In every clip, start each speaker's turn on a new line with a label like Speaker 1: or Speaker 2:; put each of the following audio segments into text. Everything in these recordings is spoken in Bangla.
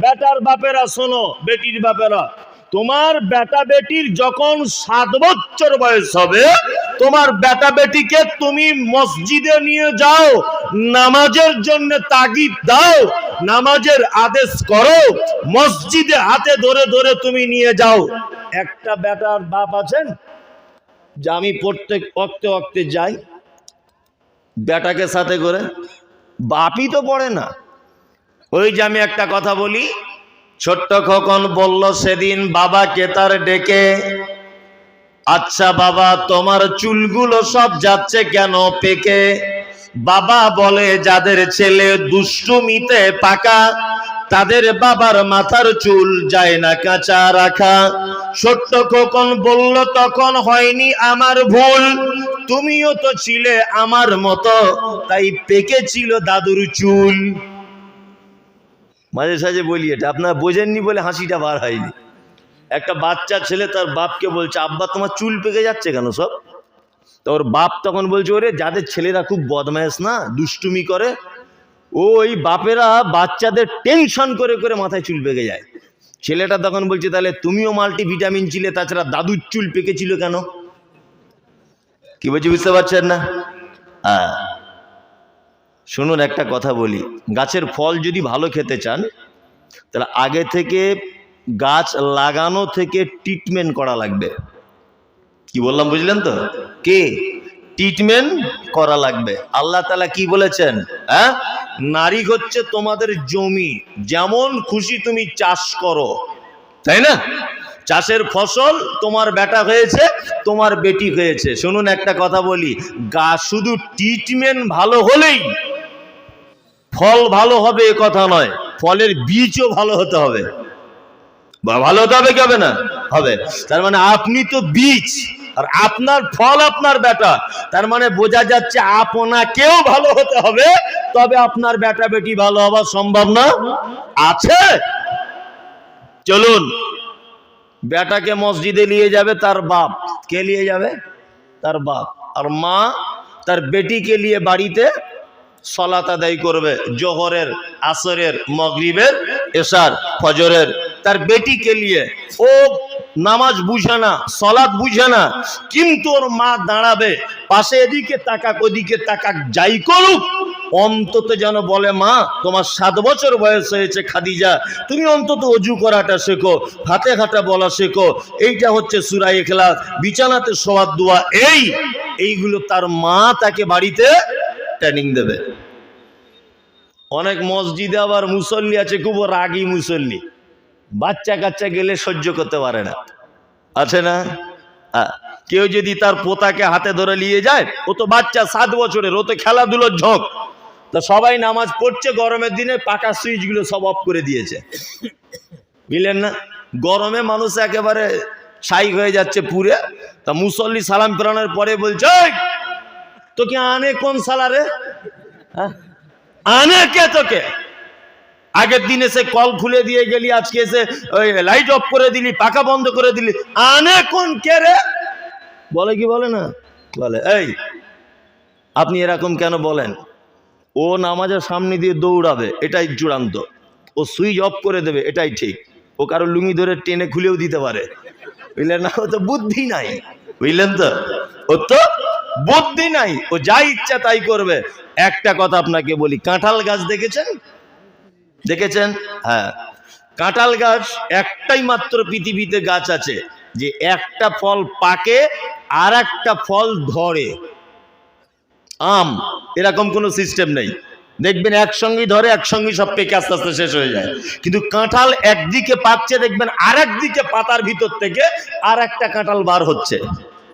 Speaker 1: বেটার বাপেরা, শোনো, বেটির বাপেরা, তোমার বেটা বেটির যখন সাত বছর বয়স হবে, তোমার বেটা বেটিকে তুমি মসজিদে নিয়ে যাও, নামাজের জন্য তাগিদ দাও, নামাজের আদেশ করো, মসজিদে হাতে ধরে ধরে তুমি নিয়ে যাও। একটা বেটার বাপ আছেন, যে আমি প্রত্যেক অক্তে অক্তে যাই, বেটাকে সাথে করে, বাপই তো পড়ে না। ওই যে আমি একটা কথা বলি, ছোট্ট খোকন বলল, সেদিন বাবাকে তার ডেকে আচ্ছা বাবা, তোমার চুলগুলো সব যাচ্ছে কেন পেকে? বাবা বলে, যাদের ছেলে দুষ্টুমিতে পাকা, তাদের বাবার মাথার চুল যায় না কাঁচা রাখা। ছোট্ট খোকন বলল, তখন হয়নি আমার ভুল, তুমিও তো ছিলে আমার মতো, তাই পেকেছিল দাদুর চুল। মাঝে সাঝে বলি এটা, আপনার বোঝেননি বলে হাসিটা বার হয়নি। একটা বাচ্চা ছেলে তার বাপকে বলছে, আব্বা, তোমার চুল পেকে যাচ্ছে কেন সব? তো ওর বাপ তখন বলছে, ওরে, যাদের ছেলেরা খুব বদমায়েশ না, দুষ্টুমি করে, ওই বাপেরা বাচ্চাদের টেনশন করে করে মাথায় চুল পেকে যায়। ছেলেটা তখন বলছে, তাহলে তুমিও মাল্টি ভিটামিন ছিলে, তাছাড়া দাদুর চুল পেকেছিল কেন? কি বলছি, বুঝতে পারছেন না? হ্যাঁ। শুনুন একটা কথা বলি। গাছের ফল যদি ভালো খেতে চান, তাহলে আগে থেকে গাছ লাগানো থেকে ট্রিটমেন্ট করা লাগবে। কি বললাম বুঝলেন তো? কে? ট্রিটমেন্ট করা লাগবে। আল্লাহ তালা কি বলেছেন? হ্যাঁ? নারী হচ্ছে তোমাদের জমি। যেমন খুশি তুমি চাষ করো। তাই না? চাষের ফসল তোমার বেটা হয়েছে, তোমার বেটি হয়েছে। শুনুন একটা কথা বলি। গা শুধু ট্রিটমেন্ট ভালো হলেই ফল ভালো হবে এ কথা নয়, ফলের বীজও ভালো হতে হবে। ভালো হতে হবে কি হবে না? হবে। তার মানে আপনি তো বীজ, আর আপনার ফল আপনার বেটা। তার মানে বোঝা যাচ্ছে আপনাকেও ভালো হতে হবে, তবে আপনার বেটা বেটি ভালো হওয়া সম্ভব না। আছে? চলুন। বেটাকে মসজিদে নিয়ে যাবে তার বাপ। কে নিয়ে যাবে? তার বাপ। আর মা তার বেটিকে নিয়ে বাড়িতে সলাত আদায় করবে, জোহরের, আসরের, মগরিবের এসার ফজরের। তার বেটিকে নিয়ে, ও নামাজ বুঝে না, সলাৎ বুঝে না, কিন্তু ওর মা দাঁড়াবে, পাশে এদিকে তাকাক, ওদিকে তাকাক, যাই করুক, অন্তত যেন বলে, মা, তোমার সাত বছর বয়স হয়েছে, খাদিজা, তুমি অন্তত অজু করাটা শেখো হাতে হাঁটা বলা শেখো, এইটা হচ্ছে সুরাই এখলাস বিছানাতে শোয়ার দোয়া, এই। এইগুলো তার মা তাকে বাড়িতে ট্রেনিং দেবে। অনেক মসজিদে আবার মুসল্লি আছে, খুব রাগী মুসল্লি। বাচ্চা কাচ্চা গেলে সহ্য করতে পারে না। আছে না। কেউ যদি তার পোতাকে হাতে ধরে নিয়ে যায়, ও তো বাচ্চা সাত বছরের, ও তো খেলাধুলোর ঝোঁক। তা সবাই নামাজ পড়ছে, গরমের দিনে পাকা সুইচগুলো সব অফ করে দিয়েছে। বুঝলেন না? গরমে মানুষ একেবারে ছাই হয়ে যাচ্ছে পুরে। তা মুসল্লি সালাম ফেরানোর পরে বলছে "এই, তোকে আনে কোন সালারে? আনে কে তোকে আগের দিন এসে কল খুলে দিয়ে গেলি আজকে এসে ওই লাইট অফ করে দিলি পাকা বন্ধ করে দিলি আনে কোন কে রে বলে কি বলে না বলে এই আপনি এরকম কেন বলেন ও নামাজের সামনে দিয়ে দৌড়াবে এটাই চূড়ান্ত ও সুইচ অফ করে দেবে এটাই ঠিক ও কারও লুঙ্গি ধরে টেনে খুলেও দিতে পারে। বুঝলেন না? ও তো বুদ্ধি নাই। বুঝলেন তো? ও তো বুদ্ধি নাই, ও যা ইচ্ছা তাই করবে। একটা কথা আপনাকে বলি, কাঁঠাল গাছ দেখেছেন? দেখেছেন? হ্যাঁ। কাঁঠাল গাছ একটাই মাত্র পৃথিবীতে গাছ আছে, যে একটা ফল পাকে আর একটা ফল ধরে। আম, এরকম কোনো সিস্টেম নেই। দেখবেন একসঙ্গেই ধরে, একসঙ্গেই সব পেকে আস্তে আস্তে শেষ হয়ে যায়। কিন্তু কাঁঠাল একদিকে পাকছে দেখবেন আর একদিকে পাতার ভিতর থেকে আর একটা কাঁঠাল বার হচ্ছে।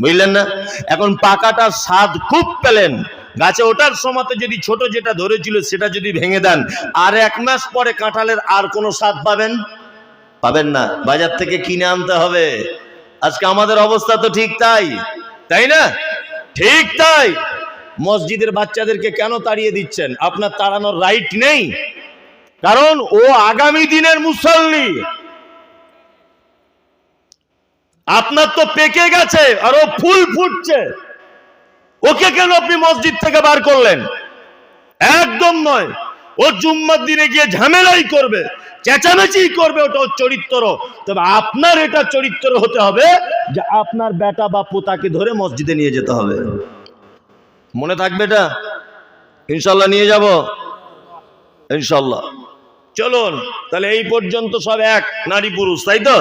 Speaker 1: বুঝলেন না? এখন পাকাটার স্বাদ খুব পেলেন। গাছে ওঠার সময়তে যদি ছোট যেটা ধরেছিল সেটা যদি ভেঙে দেন, আর এক মাস পরে কাঁঠালের আর কোনো স্বাদ পাবেন? পাবেন না। বাজার থেকে কিনে আনতে হবে। আজকে আমাদের অবস্থা তো ঠিক তাই। তাই না? ঠিক তাই। মসজিদের বাচ্চাদেরকে কেন তাড়িয়ে দিচ্ছেন? আপনার তাড়ানোর রাইট নেই। কারণ ও আগামী দিনের মুসল্লি। আপনার তো পেকে গেছে আর ও ফুল ফুটছে। ওকে কেন আপনি মসজিদ থেকে বার করলেন? একদম নয়। ও জুম্মার দিনে গিয়ে ঝামেলাই করবে, চেঁচামেচি করবে, ওটা ওর চরিত্র। তবে আপনার এটা চরিত্র হতে হবে যে আপনার বেটা বা পোতাকে ধরে মসজিদে নিয়ে যেতে হবে। মনে থাকবে এটা? ইনশাল্লাহ নিয়ে যাব। ইনশাল্লাহ। চলুন, তাহলে এই পর্যন্ত সব এক নারী পুরুষ, তাই তো?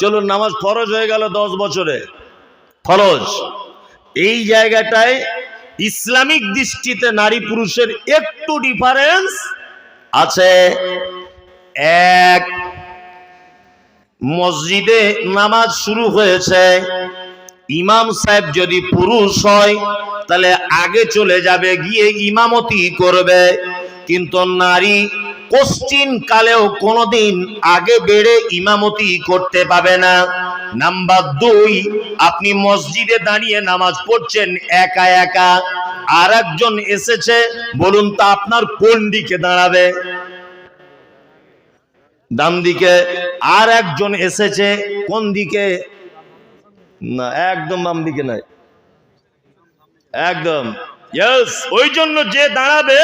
Speaker 1: চলুন, নামাজ ফরজ হয়ে গেল দশ বছরে। ফরজ। এই জায়গাটায় ইসলামিক দৃষ্টিতে নারী পুরুষের একটু ডিফারেন্স আছে। এক, মসজিদে নামাজ শুরু হয়েছে। ইমাম সাহেব যদি পুরুষ হয়, তাহলে আগে চলে যাবে, গিয়ে ইমামতি করবে। কিন্তু নারী কোশ্চিন কালেও কোনোদিন আগে বেড়ে ইমামতি করতে পাবে না। নাম্বার দুই, আপনি মসজিদে দাঁড়িয়ে নামাজ পড়ছেন একা একা। আর একজন এসেছে, বলুন তা আপনার কোন দিকে দাঁড়াবে? ডান দিকে আর একজন এসেছে, কোন দিকে? না, একদম বাম দিকে নাই। একদম। ওই জন্য যে দাঁড়াবে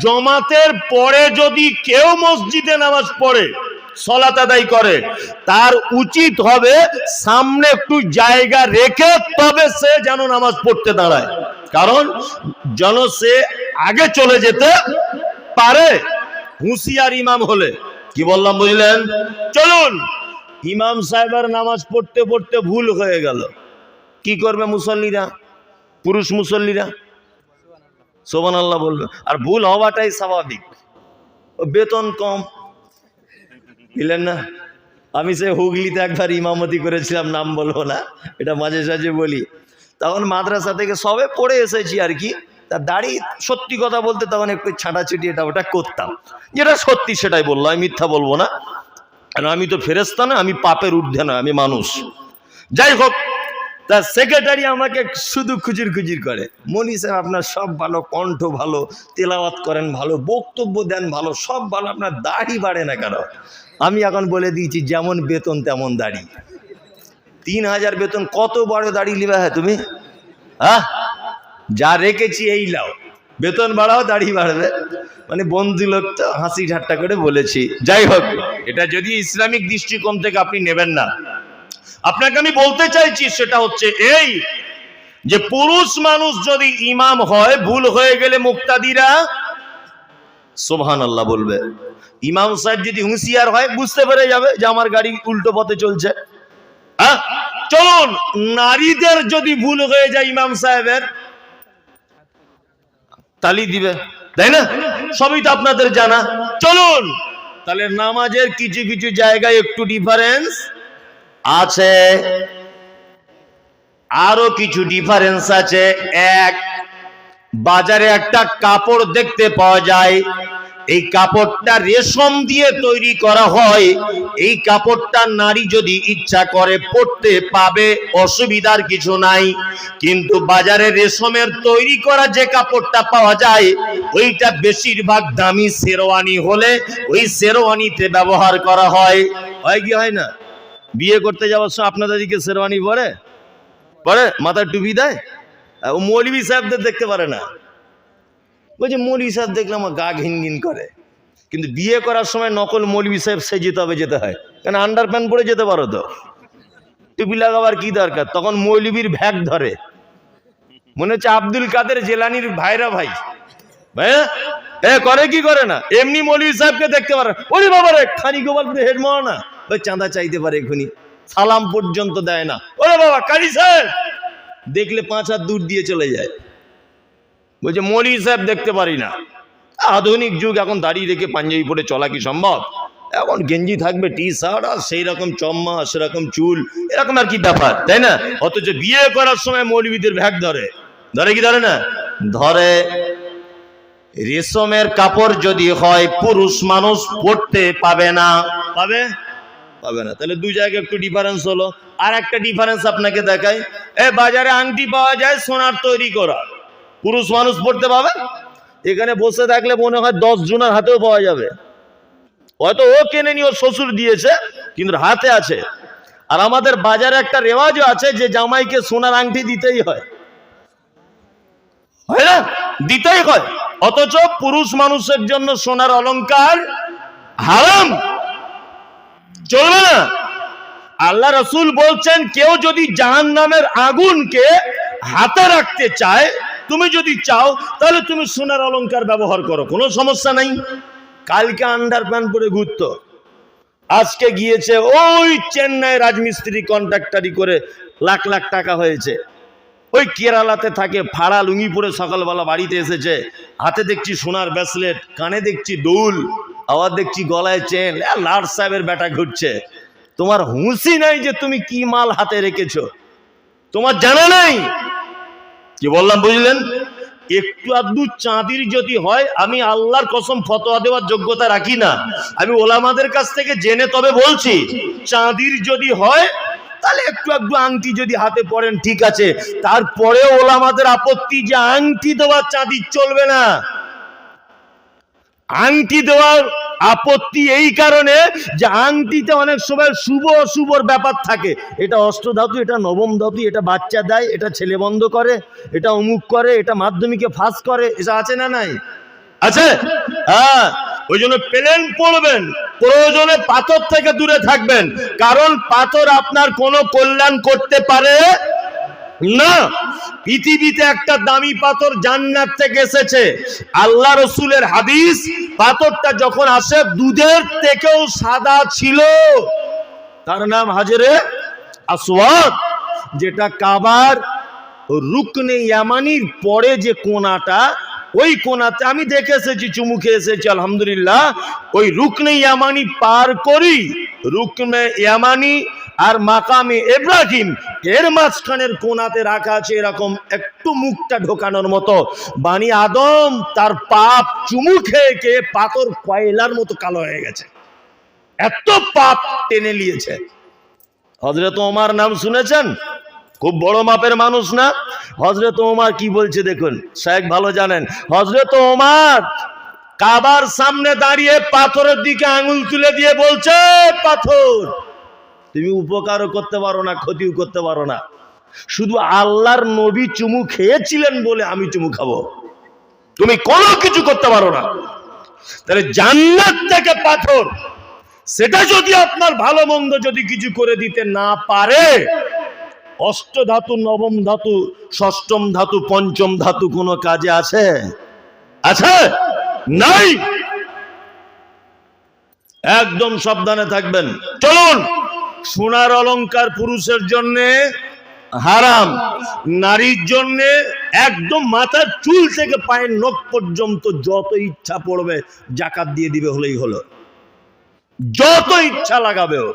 Speaker 1: জমাতের পরে যদি কেউ মসজিদে নামাজ পড়ে, সলাত আদায় করে, তার উচিত হবে সামনে একটু জায়গা রেখে তবে সে যেন নামাজ পড়তে দাঁড়ায়। কারণ যেন সে আগে চলে যেতে পারে। হুঁশিয়ার ইমাম হলে। কি বললাম বুঝলেন? চলুন, ইমাম সাহেবের নামাজ পড়তে পড়তে ভুল হয়ে গেল। কি করবে মুসল্লিরা? পুরুষ মুসল্লিরা? সোবান আল্লাহ বলবে আর ভুল হওয়াটাই স্বাভাবিক। বেতন কম। বুঝলেন না? আমি সে হুগলিতে একবার ইমামতি করেছিলাম, নাম বলব না, এটা মাঝে সাঝে বলি। তখন মাদ্রাসা থেকে সবে পড়ে এসেছি আর কি, তা দাড়ি সত্যি কথা বলতে তখন একটু ছাঁটাছুটি এটা ওটা করতাম। যেটা সত্যি সেটাই বলল, আমি মিথ্যা বলব না। কারণ আমি তো ফেরেস্তা না, আমি পাপের ঊর্ধ্বে না, আমি মানুষ। যাই হোক তা সেক্রেটারি আমাকে শুধু খুজির খুজির করে। মনি সাহেব আপনার সব ভালো, কণ্ঠ ভালো, তেলাওয়াত করেন ভালো, বক্তব্য দেন ভালো, সব ভালো, আপনার দাড়ি বাড়ে না কেন? আমি এখন বলে দিয়েছি, যেমন বেতন তেমন দাড়ি। তিন হাজার বেতন, কত বড় দাড়ি লিবা হ্যাঁ তুমি? হ্যাঁ যা রেখেছি এই লাও বেতন বাড়াও, দাড়ি বাড়বে। মানে বন্ধু লোক তো, হাসি ঠাট্টা করে বলেছি। যাই হোক, এটা যদি ইসলামিক দৃষ্টিকোণ থেকে আপনি নেবেন না আপনাকে আমি বলতে চাইছি, সেটা হচ্ছে এই যে পুরুষ মানুষ যদি ইমাম হয়, ভুল হয়ে গেলে মুক্তাদিরা সোভান আল্লাহ বলবে। ইমাম সাহেব যদি হুঁশিয়ার হয়, বুঝতে পেরে যাবে যে আমার গাড়ি উল্টো পথে চলছে। হ্যাঁ? চলুন, নারীদের যদি ভুল হয়ে যায় ইমাম সাহেবের, তালি দিবে। তাই না? সবই তো আপনাদের জানা। চলুন, তাহলে নামাজের কিছু কিছু জায়গায় একটু ডিফারেন্স আছে। আরও কিছু ডিফারেন্স আছে। এক, বাজারে একটা কাপড় দেখতে পাওয়া যায়। এই কাপড়টা রেশম দিয়ে তৈরি করা হয়। এই কাপড়টা নারী যদি ইচ্ছা করে পড়তে পাবে, অসুবিধার কিছু নাই। কিন্তু বাজারে রেশমের তৈরি করা যে কাপড়টা পাওয়া যায়, ওইটা বেশিরভাগ দামি শেরওয়ানি হলে ওই শেরওয়ানিতে ব্যবহার করা হয়। হয় কি হয় না? বিয়ে করতে যাওয়ার সময় আপনাদেরকে শেরওয়ানি পরে? পরে? মাথায় টুপি দেয়? ও মৌলবি সাহেবদের দেখতে পারে না। বলছে মৌলবি সাহেব দেখলে আমার গা ঘিন ঘিন করে। কিন্তু বিয়ে করার সময় নকল মৌলবি সাহেব সে যেতে হবে যেতে হয়। কেন আন্ডার প্যান্ট পরে যেতে পারো তো? টুপি লাগাবার কি দরকার? তখন মৌলবির ভ্যাগ ধরে। মনে হচ্ছে আব্দুল কাদের জেলানির ভাইরা ভাই। ভাইয়া? করে কি করে না? এমনি মৌলবি সাহেবকে দেখতে পারে ওরে বাবা রে খানি গোপালপুরে হেড না ওই চাঁদা চাইতে পারে এখনই। সালাম পর্যন্ত দেয় না। ওরে বাবা কারি সাহেব! দেখলে পাঁচ হাত দূর দিয়ে চলে যায়। বলছে মৌলী সাহেব দেখতে পারি না। আধুনিক যুগ, এখন দাঁড়িয়ে রেখে পাঞ্জাবি পরে চলা কি সম্ভব? এখন গেঞ্জি থাকবে টি শার্ট আর সেই রকম চম্মা সেরকম চুল, এরকম আর কি ব্যাপার, তাই না? অথচ বিয়ে করার সময় মৌলবীদের ভ্যাগ ধরে। ধরে কি ধরে না? ধরে, রেশমের কাপড় যদি হয়, পুরুষ মানুষ পড়তে পাবে না। পাবে? পাবে না। তাহলে দুই জায়গায় একটু ডিফারেন্স হলো। আর একটা ডিফারেন্স আপনাকে দেখাই। এ বাজারে আংটি পাওয়া যায় সোনার তৈরি করা। পুরুষ মানুষ পড়তে পাবে? এখানে বসে থাকলে মনে হয় দশ জনের হাতেও পাওয়া যাবে। হয়তো ও কেনেনি ও শ্বশুর দিয়েছে, কিন্তু হাতে আছে। আর আমাদের বাজারে একটা রেওয়াজও আছে যে জামাইকে সোনার আংটি দিতেই হয়। হয় না? দিতেই হয়। অথচ পুরুষ মানুষের জন্য সোনার অলংকার হারাম। চলবে না? আল্লাহ রসুল বলছেন, কেউ যদি জাহান নামের আগুনকে হাতে রাখতে চায়, তুমি যদি চাও, তাহলে তুমি সোনার অলংকার ব্যবহার করো, কোনো সমস্যা নাই। কালকে আন্ডার প্যান্ট পরে ঘুরত। আজকে গিয়েছে ওই চেন্নাই রাজমিস্ত্রি কন্ট্রাক্টারি করে লাখ লাখ টাকা হয়েছে। ওই কেরালাতে থাকে, ফাড়া লুঙ্গি পরে সকালবেলা বাড়িতে এসেছে। হাতে দেখছি সোনার ব্রেসলেট, কানে দেখছি দুল। আবার দেখছি গলায় চেন। লাট সাহেবের বেটা ঘুরছে। তোমার হুঁশি নাই যে তুমি কি মাল হাতে রেখেছ। তোমার জানা নাই? কি বললাম, বুঝলেন? একটু আধটু চাঁদির যদি হয়, আমি আল্লাহর কসম ফতোয়া দেওয়ার যোগ্যতা রাখি না। আমি ওলামাদের কাছ থেকে জেনে তবে বলছি, চাঁদির যদি হয়, তাহলে একটু একটু আংটি যদি হাতে পড়েন ঠিক আছে। তারপরেও ওলামাদের আপত্তি যে আংটি দেওয়ার চাঁদির চলবে না। আংটি দেওয়ার আপত্তি এই কারণে যে আংটিতে অনেক সময় শুভ অশুভর ব্যাপার থাকে। এটা অষ্টধাতু এটা নবম ধাতু, এটা বাচ্চা দেয়, এটা ছেলে বন্ধ করে, এটা অমুক করে, এটা মাধ্যমিকে ফাঁস করে, এটা আছে না নাই? আছে? হ্যাঁ। ওই জন্য প্লেন, পড়বেন। প্রয়োজনে পাথর থেকে দূরে থাকবেন। কারণ পাথর আপনার কোনো কল্যাণ করতে পারে না, পৃথিবীতে একটা দামি পাথর জান্নাত থেকে এসেছে। আল্লাহ রসুলের হাদিস, পাথরটা যখন আসে, দুধের থেকেও সাদা ছিল। তার নাম হাজরে আসওয়াদ, যেটা কাবার রুকনে ইয়ামানির পরে যে কোনাটা, ওই কোনাতে আমি দেখে এসেছি, চুমু খেয়ে এসেছি, আলহামদুলিল্লাহ। ওই রুকনে ইয়ামানি পার করি, রুকনে ইয়ামানি আর মাকামে ইব্রাহিম, এর মাঝখানের কোনাতে রাখা আছে এরকম একটু মুখটা ঢোকানোর মতো। বানি আদম তার পাপ চুমু খেয়ে খেয়ে পাথর কয়লার মতো কালো হয়ে গেছে। এত পাপ টেনে নিয়েছে। হজরত ওমার নাম শুনেছেন? খুব বড় মাপের মানুষ না? হজরত ওমার কি বলছে দেখুন শেখ ভালো জানেন। হজরত ওমার কাবার সামনে দাঁড়িয়ে পাথরের দিকে আঙুল তুলে দিয়ে বলছে, পাথর তুমি উপকারও করতে পারো না, ক্ষতিও করতে পারো না। শুধু আল্লাহর নবী চুমু খেয়েছিলেন বলে আমি চুমু খাব। তুমি কোনো কিছু করতে পারো না। তাহলে জান্নাত থেকে পাথর, সেটা যদি আপনার ভালো মন্দ যদি কিছু করে দিতে না পারে, অষ্ট ধাতু, নবম ধাতু, ষষ্ঠম ধাতু, পঞ্চম ধাতু কোনো কাজে আছে? আছে? নাই? একদম সাবধানে থাকবেন। চলুন। সোনার অলংকার পুরুষের জন্যে হারাম, নারীর জন্যে একদম মাথার চুল থেকে পায়ের নখ পর্যন্ত যত ইচ্ছা পড়বে, জাকাত দিয়ে দিবে হলেই হলো। যত ইচ্ছা লাগাবে ও